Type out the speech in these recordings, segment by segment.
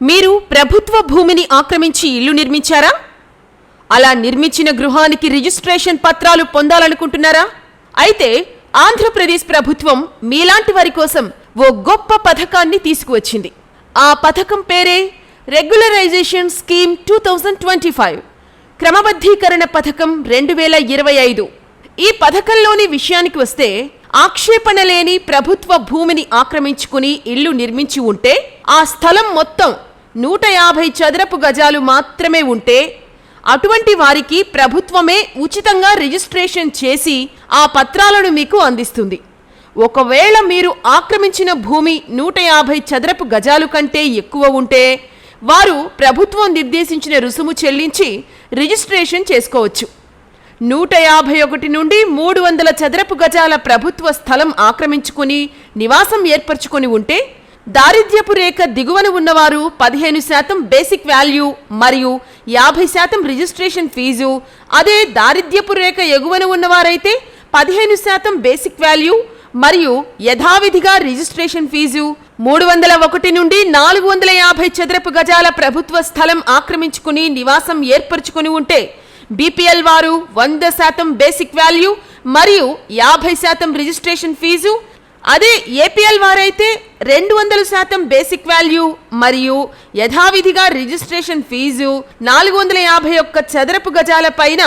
మీరు ప్రభుత్వ భూమిని ఆక్రమించి ఇల్లు నిర్మించారా? అలా నిర్మించిన గృహానికి రిజిస్ట్రేషన్ పత్రాలు పొందాలనుకుంటున్నారా? అయితే ఆంధ్రప్రదేశ్ ప్రభుత్వం మీలాంటి వారి కోసం ఓ గొప్ప పథకాన్ని తీసుకువచ్చింది. ఆ పథకం పేరే regularisation scheme two thousand twenty five. క్రమబద్ధీకరణ పథకం రెండు వేల ఇరవై ఐదు. ఈ పథకంలోని విషయానికి వస్తే ఆక్షేపణ లేని ప్రభుత్వ భూమిని ఆక్రమించుకుని ఇల్లు నిర్మించి ఉంటే ఆ స్థలం మొత్తం నూట యాభై చదరపు గజాలు మాత్రమే ఉంటే అటువంటి వారికి ప్రభుత్వమే ఉచితంగా రిజిస్ట్రేషన్ చేసి ఆ పత్రాలను మీకు అందిస్తుంది. ఒకవేళ మీరు ఆక్రమించిన భూమి నూట యాభై చదరపు గజాలు కంటే ఎక్కువ ఉంటే వారు ప్రభుత్వం నిర్దేశించిన రుసుము చెల్లించి రిజిస్ట్రేషన్ చేసుకోవచ్చు. నూట యాభై ఒకటి నుండి మూడు వందల చదరపు గజాల ప్రభుత్వ స్థలం ఆక్రమించుకుని నివాసం ఏర్పరచుకొని ఉంటే దారిద్ర్యపు రేఖ దిగువన ఉన్నవారు పదిహేను శాతం బేసిక్ వాల్యూ మరియు యాభై శాతం రిజిస్ట్రేషన్ ఫీజు. అదే దారిద్ర్యపు రేఖ ఎగువన ఉన్నవారైతే పదిహేను శాతం బేసిక్ వాల్యూ మరియు యథావిధిగా రిజిస్ట్రేషన్ ఫీజు. మూడు వందల ఒకటి నుండి నాలుగు వందల యాభై చదరపు గజాల ప్రభుత్వ స్థలం ఆక్రమించుకుని నివాసం ఏర్పరచుకుని ఉంటే బీపీఎల్ వారు వంద శాతం బేసిక్ వాల్యూ మరియు యాభై శాతం రిజిస్ట్రేషన్ ఫీజు అదే ఏపీఎల్ వారైతే రెండు వందల శాతం బేసిక్ వాల్యూ మరియు యథావిధిగా రిజిస్ట్రేషన్ ఫీజు నాలుగు వందల యాభై ఒక్క చదరపు గజాల పైన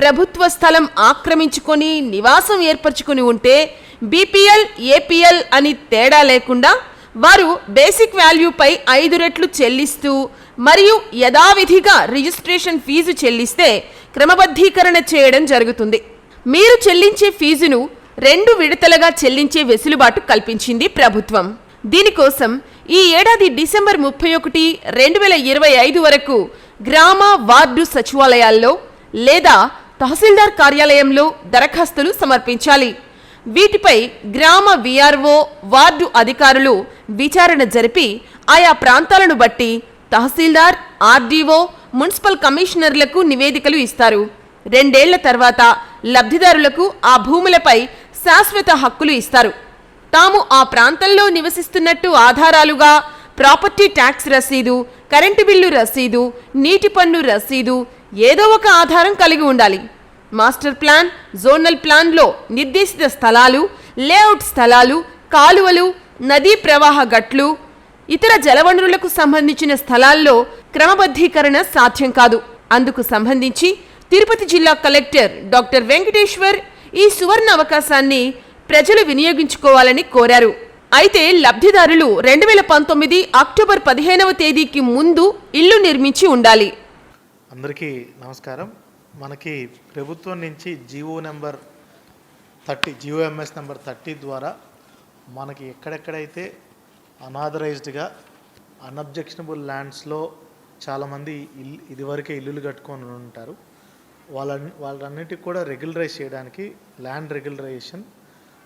ప్రభుత్వ స్థలం ఆక్రమించుకొని నివాసం ఏర్పరచుకుని ఉంటే బీపీఎల్ ఏపీఎల్ అని తేడా లేకుండా వారు బేసిక్ వాల్యూపై ఐదు రెట్లు చెల్లిస్తూ మరియు యథావిధిగా రిజిస్ట్రేషన్ ఫీజు చెల్లిస్తే క్రమబద్ధీకరణ చేయడం జరుగుతుంది. మీరు చెల్లించే ఫీజును రెండు విడతలుగా చెల్లించే వెసులుబాటు కల్పించింది ప్రభుత్వం. దీనికోసం ఈ ఏడాది డిసెంబర్ ముప్పై ఒకటి రెండు వేల ఇరవై ఐదు వరకు గ్రామ వార్డు సచివాలయాల్లో లేదా తహసీల్దార్ కార్యాలయంలో దరఖాస్తులు సమర్పించాలి. వీటిపై గ్రామ విఆర్ఓ వార్డు అధికారులు విచారణ జరిపి ఆయా ప్రాంతాలను బట్టి తహసీల్దార్ ఆర్డీఓ మున్సిపల్ కమిషనర్లకు నివేదికలు ఇస్తారు. రెండేళ్ళ తర్వాత లబ్ధిదారులకు ఆ భూములపై శాశ్వత హక్కులు ఇస్తారు. తాము ఆ ప్రాంతంలో నివసిస్తున్నట్టు ఆధారాలుగా ప్రాపర్టీ ట్యాక్స్ రసీదు కరెంటు బిల్లు రసీదు నీటి పన్ను రసీదు ఏదో ఒక ఆధారం కలిగి ఉండాలి. మాస్టర్ ప్లాన్ జోనల్ ప్లాన్లో నిర్దేశిత స్థలాలు లేఅవుట్ స్థలాలు కాలువలు నదీ ప్రవాహ గట్లు ఇతర జలవనరులకు సంబంధించిన స్థలాల్లో క్రమబద్ధీకరణ సాధ్యం కాదు. అందుకు సంబంధించి తిరుపతి జిల్లా కలెక్టర్ డాక్టర్ వెంకటేశ్వర్ ఈ సువర్ణ అవకాశాన్ని ప్రజలు వినియోగించుకోవాలని కోరారు. అయితే లబ్ధిదారులు రెండు వేల పంతొమ్మిది అక్టోబర్ పదిహేనవ తేదీకి ముందు ఇల్లు నిర్మించి ఉండాలి. అందరికీ నమస్కారం. మనకి ప్రభుత్వం నుంచి GO number thirty GO MS number thirty ద్వారా మనకి ఎక్కడెక్కడైతే అనాథరైజ్డ్గా అన్అబ్జెక్షనబుల్ ల్యాండ్స్లో చాలామంది ఇల్లు ఇదివరకే ఇల్లులు కట్టుకొని ఉంటారు. వాళ్ళ వాళ్ళన్నిటికి కూడా రెగ్యులరైజ్ చేయడానికి ల్యాండ్ రెగ్యులరైజేషన్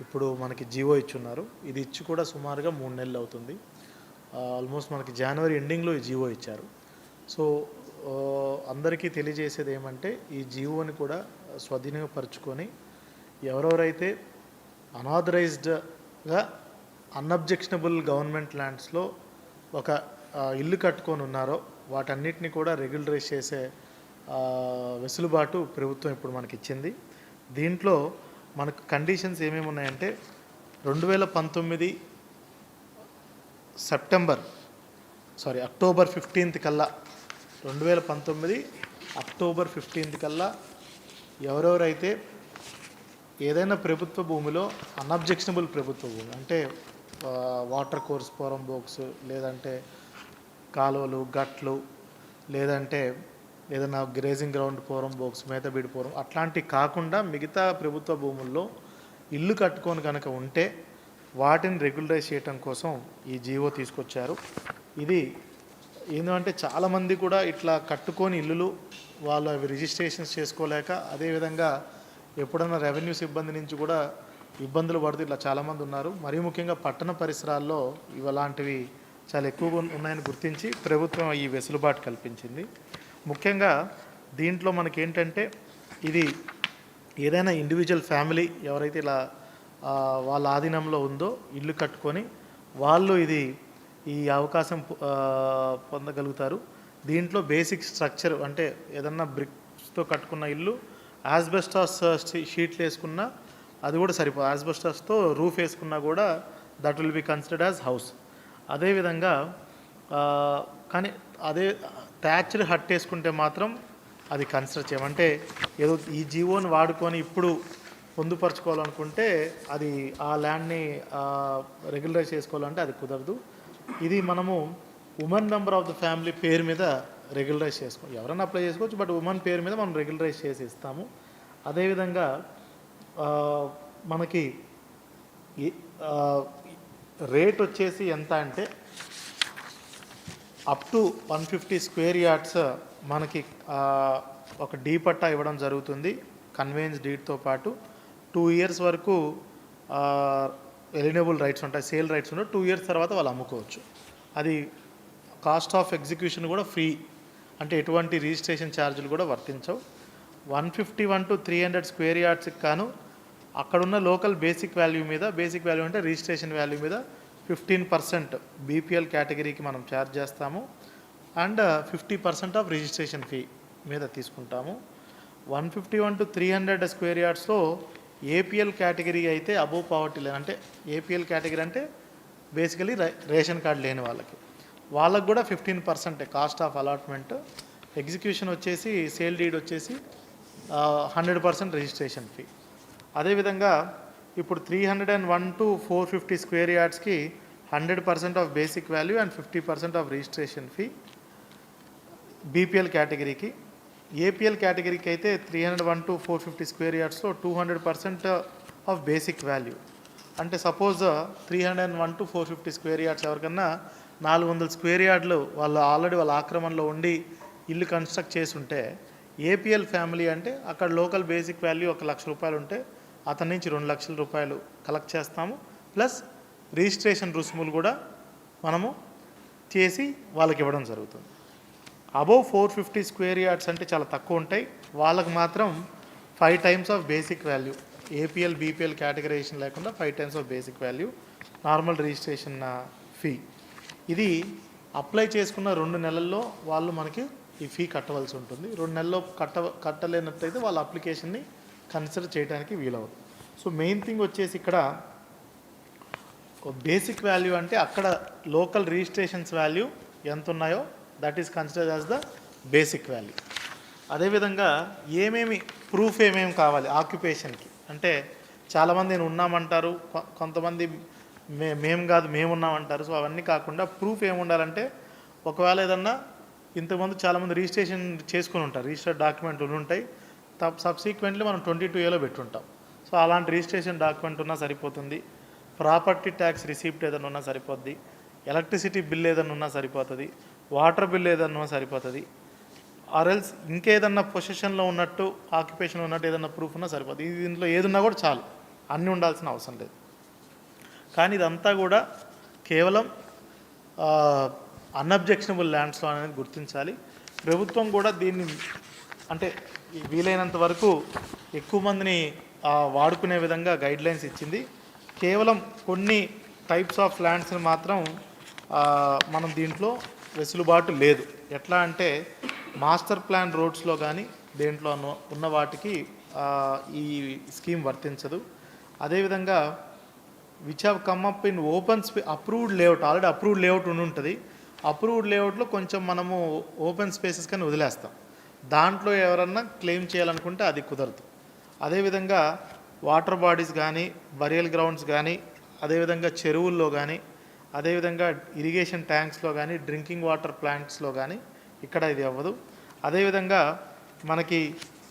ఇప్పుడు మనకి జీవో ఇచ్చున్నారు. ఇది ఇచ్చి కూడా సుమారుగా మూడు నెలలు అవుతుంది. ఆల్మోస్ట్ మనకి జనవరి ఎండింగ్లో ఈ జీవో ఇచ్చారు. సో అందరికీ తెలియజేసేది ఏమంటే ఈ జీవోని కూడా స్వాధీనపరుచుకొని ఎవరెవరైతే అనాథరైజ్డ్గా అన్అబ్జెక్షనబుల్ గవర్నమెంట్ ల్యాండ్స్లో ఒక ఇల్లు కట్టుకొని ఉన్నారో వాటన్నిటిని కూడా రెగ్యులరైజ్ చేసే వెసులుబాటు ప్రభుత్వం ఇప్పుడు మనకి ఇచ్చింది దీంట్లో మనకు కండిషన్స్ ఏమేమి ఉన్నాయంటే రెండు వేల పంతొమ్మిది సెప్టెంబర్ సారీ అక్టోబర్ ఫిఫ్టీన్త్ కల్లా రెండు వేల పంతొమ్మిది అక్టోబర్ ఫిఫ్టీన్త్ కల్లా ఎవరెవరైతే ఏదైనా ప్రభుత్వ భూమిలో అన్అబ్జెక్షనబుల్ ప్రభుత్వ భూమి అంటే వాటర్ కోర్స్ పోరం బోక్స్ లేదంటే కాలువలు గట్లు లేదంటే ఏదైనా గ్రేజింగ్ గ్రౌండ్ పోరం బోక్స్ మేతబీడి పోరం అట్లాంటివి కాకుండా మిగతా ప్రభుత్వ భూముల్లో ఇల్లు కట్టుకొని కనుక ఉంటే వాటిని రెగ్యులరైజ్ చేయటం కోసం ఈ జీవో తీసుకొచ్చారు. ఇది ఏంటంటే చాలామంది కూడా ఇట్లా కట్టుకొని ఇల్లులు వాళ్ళు అవి రిజిస్ట్రేషన్స్ చేసుకోలేక అదేవిధంగా ఎప్పుడన్నా రెవెన్యూ సిబ్బంది నుంచి కూడా ఇబ్బందులు పడుతూ ఇట్లా చాలామంది ఉన్నారు. మరీ ముఖ్యంగా పట్టణ పరిసరాల్లో ఇవలాంటివి చాలా ఎక్కువగా ఉన్నాయని గుర్తించి ప్రభుత్వం ఈ వెసులుబాటు కల్పించింది. ముఖ్యంగా దీంట్లో మనకేంటంటే ఇది ఏదైనా ఇండివిజువల్ ఫ్యామిలీ ఎవరైతే ఇలా వాళ్ళ ఆధీనంలో ఉందో ఇల్లు కట్టుకొని వాళ్ళు ఇది ఈ అవకాశం పొందగలుగుతారు. దీంట్లో బేసిక్ స్ట్రక్చర్ అంటే ఏదన్నా బ్రిక్స్తో కట్టుకున్న ఇల్లు యాజ్బెస్టాస్ షీట్లు uh, వేసుకున్నా అది కూడా సరిపో యాస్బెస్టాస్తో రూఫ్ వేసుకున్నా కూడా that will be considered as house అదేవిధంగా కానీ అదే థ్యాచ్డ్ హట్ వేసుకుంటే మాత్రం అది కన్సిడర్ చేయమంటే ఏదో ఈ జీవోని వాడుకొని ఇప్పుడు పొందుపరచుకోవాలనుకుంటే అది ఆ ల్యాండ్ని రెగ్యులరైజ్ చేసుకోవాలంటే అది కుదరదు. ఇది మనము women member of the family పేరు మీద రెగ్యులరైజ్ చేసుకో ఎవరైనా అప్లై చేసుకోవచ్చు బట్ ఉమెన్ పేరు మీద మనం రెగ్యులరైజ్ చేసి ఇస్తాము. అదేవిధంగా మనకి రేట్ వచ్చేసి ఎంత అంటే up to one fifty square yards మనకి ఒక డీ పట్టా ఇవ్వడం జరుగుతుంది కన్వేయన్స్ డీడ్తో పాటు. టూ ఇయర్స్ వరకు ఎలినబుల్ రైట్స్ ఉంటాయి సేల్ రైట్స్ ఉంటాయి టూ ఇయర్స్ తర్వాత వాళ్ళు అమ్ముకోవచ్చు. అది కాస్ట్ ఆఫ్ ఎగ్జిక్యూషన్ కూడా ఫ్రీ అంటే ఎటువంటి రిజిస్ట్రేషన్ ఛార్జీలు కూడా వర్తించవు. One fifty one to three hundred square యార్డ్స్కి కాను అక్కడున్న లోకల్ బేసిక్ వాల్యూ మీద బేసిక్ వాల్యూ అంటే రిజిస్ట్రేషన్ వాల్యూ మీద ఫిఫ్టీన్ పర్సెంట్ బీపీఎల్ కేటగిరీకి మనం ఛార్జ్ చేస్తాము. And uh, fifty percent of registration fee మీద తీసుకుంటాము. One fifty one to three hundred square యార్డ్స్లో APL category అయితే అబోవ్ పావర్టీ లైన్ అంటే ఏపీఎల్ కేటగిరీ అంటే బేసికలీ రేషన్ కార్డు లేని వాళ్ళకి. వాళ్ళకు కూడా fifteen percent cost of allotment. Execution వచ్చేసి సేల్ డీడ్ వచ్చేసి uh, hundred percent registration fee. అదేవిధంగా ఇప్పుడు three hundred and one two four fifty square యార్డ్స్కి hundred percent of basic value and fifty percent of registration fee BPL కేటగిరీకి APL కేటగిరీకి అయితే three hundred one two four fifty square యార్డ్స్లో two hundred percent of basic value అంటే suppose three hundred and one two four fifty square yards ఎవరికన్నా నాలుగు వందల square యార్డ్లు వాళ్ళు already వాళ్ళ ఆక్రమణలో ఉండి ఇల్లు కన్స్ట్రక్ట్ చేసి ఉంటే ఏపీఎల్ ఫ్యామిలీ అంటే అక్కడ లోకల్ బేసిక్ వాల్యూ ఒక లక్ష రూపాయలు ఉంటే అతని నుంచి రెండు లక్షల రూపాయలు కలెక్ట్ చేస్తాము. ప్లస్ రిజిస్ట్రేషన్ రుసుములు కూడా మనము చేసి వాళ్ళకి ఇవ్వడం జరుగుతుంది. Above four fifty square yards అంటే చాలా తక్కువ ఉంటాయి. వాళ్ళకి మాత్రం five times of basic value APL BPL categorisation లేకుండా five times of basic value normal registration fee ఇది అప్లై చేసుకున్న రెండు నెలల్లో వాళ్ళు మనకి ఈ ఫీ కట్టవలసి ఉంటుంది. రెండు నెలల్లో కట్ట కట్టలేనట్టయితే వాళ్ళ అప్లికేషన్ని కన్సిడర్ చేయడానికి వీలవుతుంది సో మెయిన్ థింగ్ వచ్చేసి ఇక్కడ బేసిక్ వాల్యూ అంటే అక్కడ లోకల్ రిజిస్ట్రేషన్స్ వాల్యూ ఎంత ఉన్నాయో that is consider as the basic value అదేవిధంగా ఏమేమి ప్రూఫ్ ఏమేమి కావాలి ఆక్యుపేషన్కి అంటే చాలామంది నేను ఉన్నామంటారు కొ- కొంతమంది మే మేము కాదు మేమున్నామంటారు సో అవన్నీ కాకుండా ప్రూఫ్ ఏముండాలంటే ఒకవేళ ఏదన్నా ఇంతకుముందు చాలామంది రిజిస్ట్రేషన్ చేసుకుని ఉంటారు రిజిస్టర్డ్ డాక్యుమెంట్లు ఉంటాయి. సబ్సీక్వెంట్లీ మనం ట్వంటీ టూ ఏలో పెట్టుంటాం. సో అలాంటి రిజిస్ట్రేషన్ డాక్యుమెంట్ ఉన్నా సరిపోతుంది. ప్రాపర్టీ ట్యాక్స్ రిసీప్ట్ ఏదైనా ఉన్నా సరిపోద్ది. ఎలక్ట్రిసిటీ బిల్ ఏదైనా ఉన్నా సరిపోతుంది. వాటర్ బిల్ ఏదైనా ఉన్నా సరిపోతుంది. ఆర్ఎల్స్ ఇంకేదన్నా పొజిషన్లో ఉన్నట్టు ఆక్యుపేషన్ ఉన్నట్టు ఏదన్నా ప్రూఫ్ ఉన్నా సరిపోతుంది ఇది దీంట్లో ఏది కూడా చాలు. అన్నీ ఉండాల్సిన అవసరం లేదు. కానీ ఇదంతా కూడా కేవలం అన్అబ్జెక్షనబుల్ ల్యాండ్స్లో అనేది గుర్తించాలి. ప్రభుత్వం కూడా దీన్ని అంటే వీలైనంత వరకు ఎక్కువ మందిని వాడుకునే విధంగా గైడ్ లైన్స్ ఇచ్చింది. కేవలం కొన్ని టైప్స్ ఆఫ్ ల్యాండ్స్ని మాత్రం మనం దీంట్లో వెసులుబాటు లేదు. ఎట్లా అంటే మాస్టర్ ప్లాన్ రోడ్స్లో కానీ దేంట్లో ఉన్న- ఉన్న వాటికి ఈ స్కీమ్ వర్తించదు. అదేవిధంగా which have come up in open space approved layout already approved layout ఉండి ఉంటుంది అప్రూవ్డ్ లేఅవుట్లో కొంచెం మనము ఓపెన్ స్పేసెస్ కానీ వదిలేస్తాం. దాంట్లో ఎవరన్నా క్లెయిమ్ చేయాలనుకుంటే అది కుదరదు. అదేవిధంగా వాటర్ బాడీస్ కానీ బరియల్ గ్రౌండ్స్ కానీ అదేవిధంగా చెరువుల్లో కానీ అదేవిధంగా ఇరిగేషన్ ట్యాంక్స్లో కానీ డ్రింకింగ్ వాటర్ ప్లాంట్స్లో కానీ ఇక్కడ ఇది అవ్వదు. అదేవిధంగా మనకి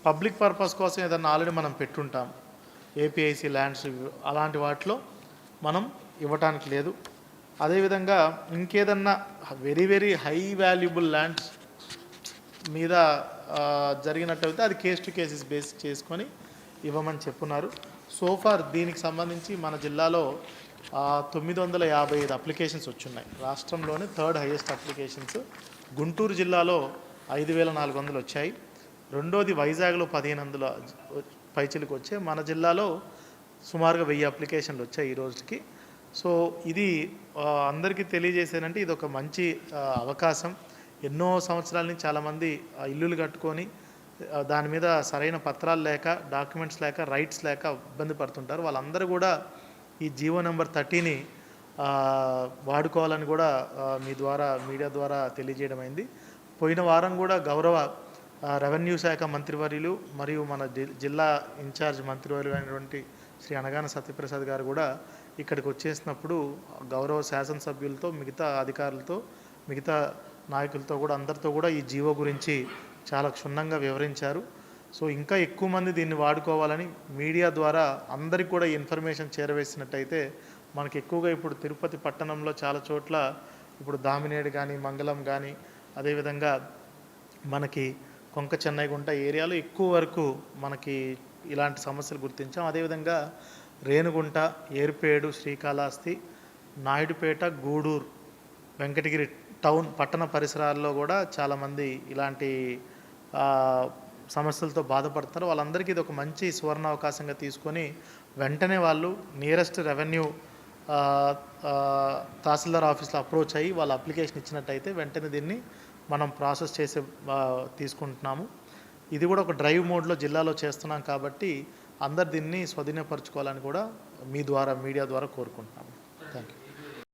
పబ్లిక్ పర్పస్ కోసం ఏదన్నా ఆల్రెడీ మనం పెట్టుంటాం. ఏపీఐసి ల్యాండ్స్ అలాంటి వాటిలో మనం ఇవ్వటానికి లేదు. అదేవిధంగా ఇంకేదన్నా very very high valuable lands మీద జరిగినట్టయితే అది కేస్ టు కేసెస్ బేస్ చేసుకొని ఇవ్వమని చెప్పున్నారు. సోఫార్ దీనికి సంబంధించి మన జిల్లాలో తొమ్మిది వందల యాభై ఐదు అప్లికేషన్స్ వచ్చున్నాయి. రాష్ట్రంలోనే థర్డ్ హైయెస్ట్ అప్లికేషన్స్ గుంటూరు జిల్లాలో ఐదు వేల నాలుగు వందలు వచ్చాయి. రెండోది వైజాగ్లో పదిహేను వందల పైచిలకు వచ్చాయి మన జిల్లాలో సుమారుగా వెయ్యి అప్లికేషన్లు వచ్చాయి ఈ రోజుకి. సో ఇది అందరికీ తెలియజేసేనంటే ఇది ఒక మంచి అవకాశం. ఎన్నో సంవత్సరాల నుంచి చాలామంది ఇల్లులు కట్టుకొని దాని మీద సరైన పత్రాలు లేక డాక్యుమెంట్స్ లేక రైట్స్ లేక ఇబ్బంది పడుతుంటారు. వాళ్ళందరూ కూడా ఈ జీవో నెంబర్ థర్టీని వాడుకోవాలని కూడా మీ ద్వారా మీడియా ద్వారా తెలియజేయడం అయింది. పోయిన వారం కూడా గౌరవ రెవెన్యూ శాఖ మంత్రివర్యులు మరియు మన జి- జిల్లా ఇన్ఛార్జ్ మంత్రివర్యులు అయినటువంటి శ్రీ అనగాన సత్యప్రసాద్ గారు కూడా ఇక్కడికి వచ్చేసినప్పుడు గౌరవ శాసనసభ్యులతో మిగతా అధికారులతో మిగతా నాయకులతో కూడా అందరితో కూడా ఈ జీవో గురించి చాలా క్షుణ్ణంగా వివరించారు. సో ఇంకా ఎక్కువ మంది దీన్ని వాడుకోవాలని మీడియా ద్వారా అందరికి కూడా ఈ ఇన్ఫర్మేషన్ చేరవేసినట్టయితే మనకి ఎక్కువగా ఇప్పుడు తిరుపతి పట్టణంలో చాలా చోట్ల ఇప్పుడు దామినేడు కానీ మంగళం కానీ అదేవిధంగా మనకి కొంక చెన్నైగుంట ఏరియాలో ఎక్కువ వరకు మనకి ఇలాంటి సమస్యలు గుర్తించాం. అదేవిధంగా రేణుగుంట ఏర్పేడు శ్రీకాళహస్తి నాయుడుపేట గూడూరు వెంకటగిరి టౌన్ పట్టణ పరిసరాల్లో కూడా చాలామంది ఇలాంటి సమస్యలతో బాధపడుతున్నారు. వాళ్ళందరికీ ఇది ఒక మంచి సువర్ణ అవకాశంగా తీసుకొని వెంటనే వాళ్ళు నియరెస్ట్ రెవెన్యూ తహసీల్దార్ ఆఫీస్లో అప్రోచ్ అయ్యి వాళ్ళ అప్లికేషన్ ఇచ్చినట్టయితే వెంటనే దీన్ని మనం ప్రాసెస్ చేసే తీసుకుంటున్నాము. ఇది కూడా ఒక డ్రైవ్ మోడ్లో జిల్లాలో చేస్తున్నాం కాబట్టి అందరు దీన్ని స్వాధీనపరచుకోవాలని కూడా మీ ద్వారా మీడియా ద్వారా కోరుకుంటున్నాము.